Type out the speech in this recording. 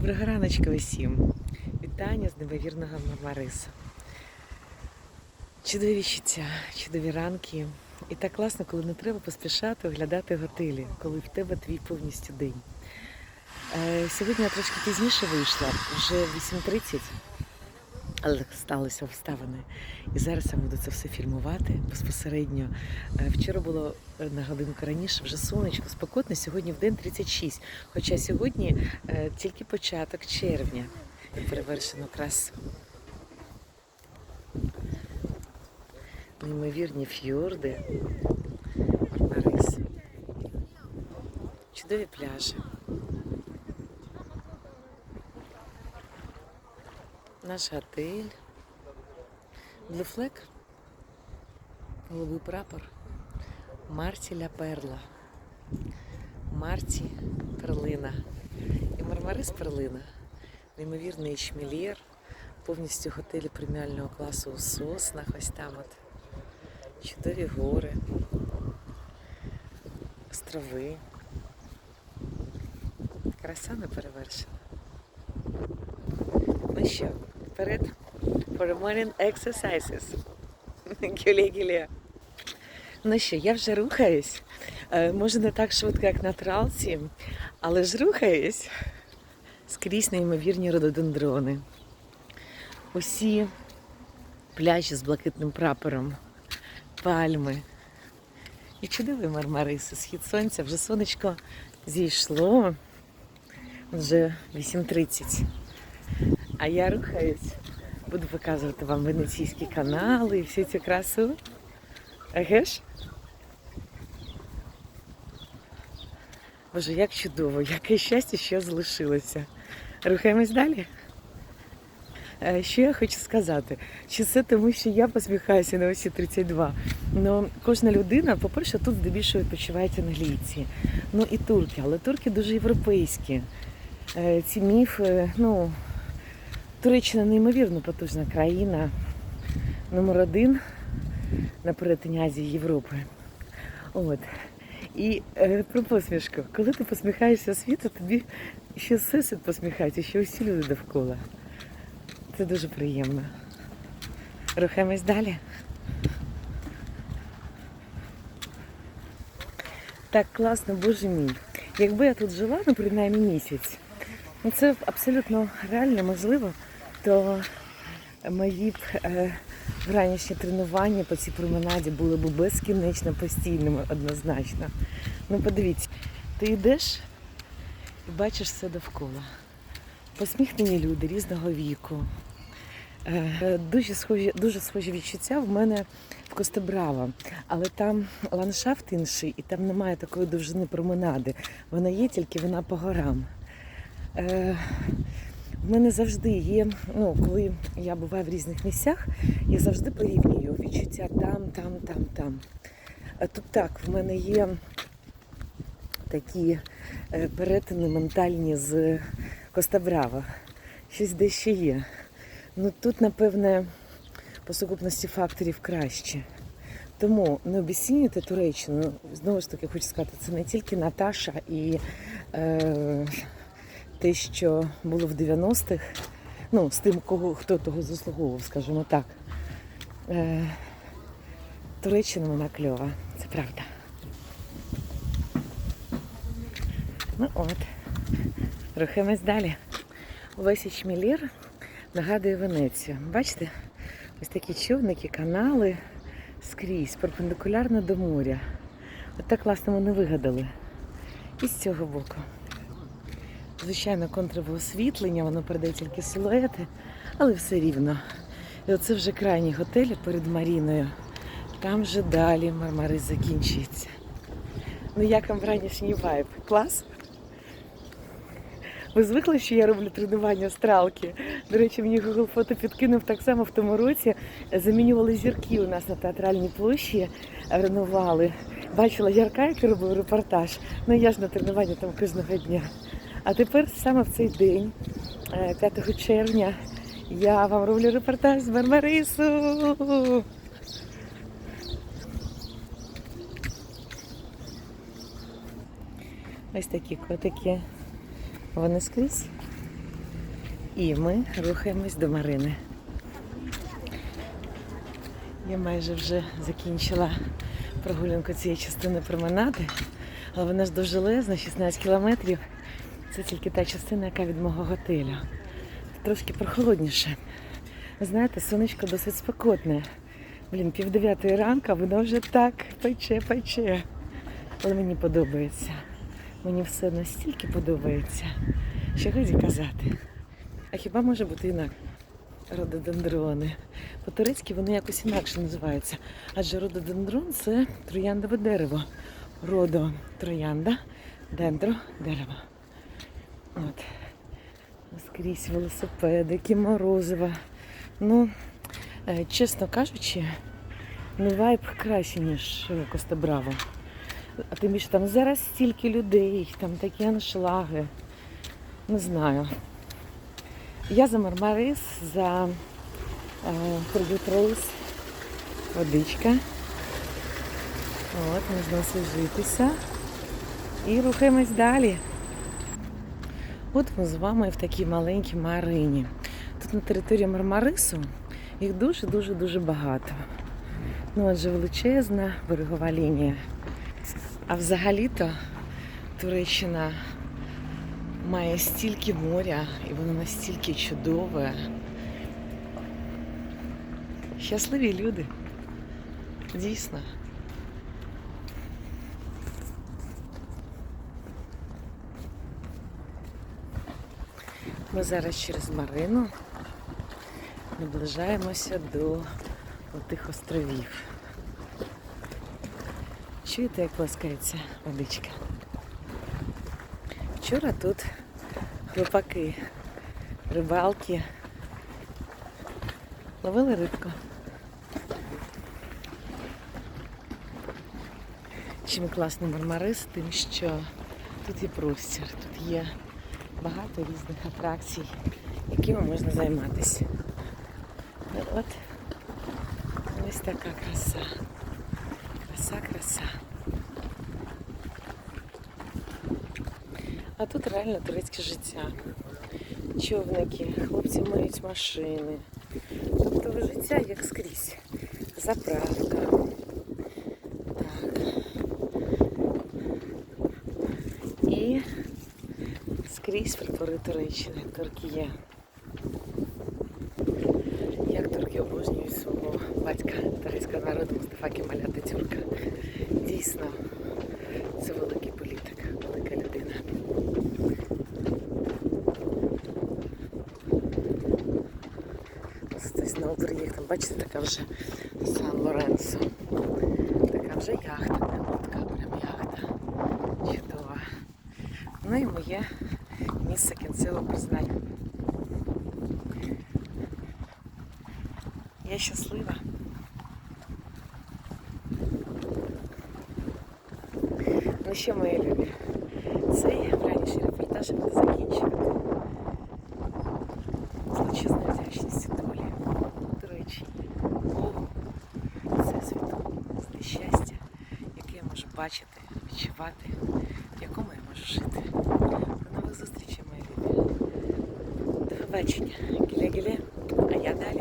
Доброго раночка усім. Вітання з неймовірного Мармариса. Чудові щиття, чудові ранки. І так класно, коли не треба поспішати оглядати готелі, коли в тебе твій повністю день. Е, Сьогодні я трошки пізніше вийшла, вже 8.30, але сталися обставини. І зараз я буду це все фільмувати безпосередньо. Е, Вчора було е, на годинку раніше, вже сонечко, спекотно, сьогодні в день 36. Хоча сьогодні е, тільки початок червня. Перевершено красу. Неймовірні фьорди. Чудові пляжі. Наш готель. Блюфлек. Голубий прапор. Марті Ля Перла. Марті Перлина. І Мармарис Перлина. Неймовірний шмельєр. Повністю готелі преміального класу у соснах. Ось там от. Чудові гори. Острови. Краса не перевершена. Ну що, вперед. For morning exercises. Гюлє-гюлє. Ну що, я вже рухаюсь. Е, Може не так швидко, як на тралці, але ж рухаюсь. Скрізь неймовірні рододендрони. Усі пляжі з блакитним прапором, пальми. І чудовий мармариси. Схід сонця, вже сонечко зійшло. Вже 8.30. А я рухаюсь. Буду показувати вам венеційські канали і всю цю красу. Еге? Боже, як чудово, яке щастя, що залишилося. Рухаємось далі. Е, Що я хочу сказати? Чи це тому, що я посміхаюся на усі 32? Ну, кожна людина, по-перше, тут здебільшого відпочивають англійці. Ну і турки, але турки дуже європейські. Е, Ці міфи, ну, Туреччина неймовірно потужна країна. Номер один на перетині Азії Європи. От. І е, про посмішку. Коли ти посміхаєшся світу, тобі ще всесвіт посміхається, ще усі люди довкола. Це дуже приємно. Рухаємось далі. Так класно, боже мій. Якби я тут жила, ну принаймні місяць, ну це абсолютно реально можливо, то мої б е, вранішні тренування по цій променаді були б безкінечно постійними однозначно. Ну подивіться, ти йдеш і бачиш все довкола. Посміхнені люди різного віку. Е, Дуже схожі, дуже схожі відчуття в мене в Костебраво, але там ландшафт інший і там немає такої довжини променади. Вона є, тільки вона по горам. Е, в мене завжди є, ну, коли я буваю в різних місцях, я завжди порівнюю відчуття там, там, там, там. А тут так, в мене є такі е, перетини ментальні з Костабрава. Щось дещо є. Ну тут, напевне, по сукупності факторів краще. Тому не обіцінюйте Туреччину. Знову ж таки, хочу сказати, це не тільки Наташа і е, те, що було в 90-х, ну, з тим, кого, хто того заслуговував, скажімо так. Е, Туреччина вона кльова, це правда. Ну от, рухаємось далі. Увесь Ічмілір нагадує Венецію. Бачите? Ось такі човники, канали скрізь, перпендикулярно до моря. От так класно вони вигадали. І з цього боку. Звичайно, контрове освітлення, воно передає тільки силуети, але все рівно. І оце вже крайні готелі перед Маріною. Там вже далі Мармарис закінчується. Ну як вам вранішній вайб? Клас? Ви звикли, що я роблю тренування стралки. До речі, мені Google фото підкинув так само в тому році. Замінювали зірки у нас на театральній площі, ренували. Бачила Ярка, який робив репортаж. Ну я ж на тренування там кожного дня. А тепер саме в цей день, е, 5 червня, я вам роблю репортаж з Барбарису. Ось такі котики. Вони скрізь. І ми рухаємось до Марини. Я майже вже закінчила прогулянку цієї частини променади, але вона ж довжелезна, 16 кілометрів. Це тільки та частина, яка від мого готелю. Трошки прохолодніше. Знаєте, сонечко досить спекотне. Блін, пів дев'ятої ранку, воно вже так пече, пече. Але мені подобається. Мені все настільки подобається, що годі казати. А хіба може бути інакше? Рододендрони. По-турецьки вони якось інакше називаються. Адже рододендрон це трояндове дерево. Родо троянда, дендро дерево. От. Скрізь велосипедики, морозива. Ну, е, чесно кажучи, ну вайб краще, ніж е, Коста Браво. А тим більше там зараз стільки людей, там такі аншлаги. Не знаю. Я за Мармарис, за е, водичка. От, можна освіжитися. І рухаємось далі. От ми з вами в такій маленькій Марині. Тут на території Мармарису їх дуже-дуже-дуже багато. Ну, адже величезна берегова лінія. А взагалі-то Туреччина має стільки моря, і воно настільки чудове. Щасливі люди. Дійсно. Ми зараз через Марину наближаємося до тих островів. Чуєте, як плескається водичка? Вчора тут хлопаки, рибалки ловили рибку. Чим класний мармарис, тим, що тут є простір, тут є багато різних атракцій, якими можна займатися. Ну, От ось така краса. Краса, краса. А тут реально турецьке життя. Човники, хлопці миють машини. Тобто життя як скрізь. Заправка. Так. І скрізь прапори Туреччини, турки є. Як турки обожнюють свого батька турецького народу Мустафа Кемаля Ататюрка. Дійсно, це великий політик, велика людина. Ось на приїхав, там, бачите, така вже Сан-Лоренсо. Така вже яхта, не лодка, прям яхта. Чудова. Ну і моє місце кінцевого признання. Я щаслива. Ну що, мої любі, цей ранішній репортаж буде закінчувати. Величезною вдячністю долі. До речі, Богу, Всесвіту, за щастя, яке я можу бачити, відчувати, в якому я можу жити. До нових зустрічей, мої любі. До побачення. Гіле-гіле. А я далі.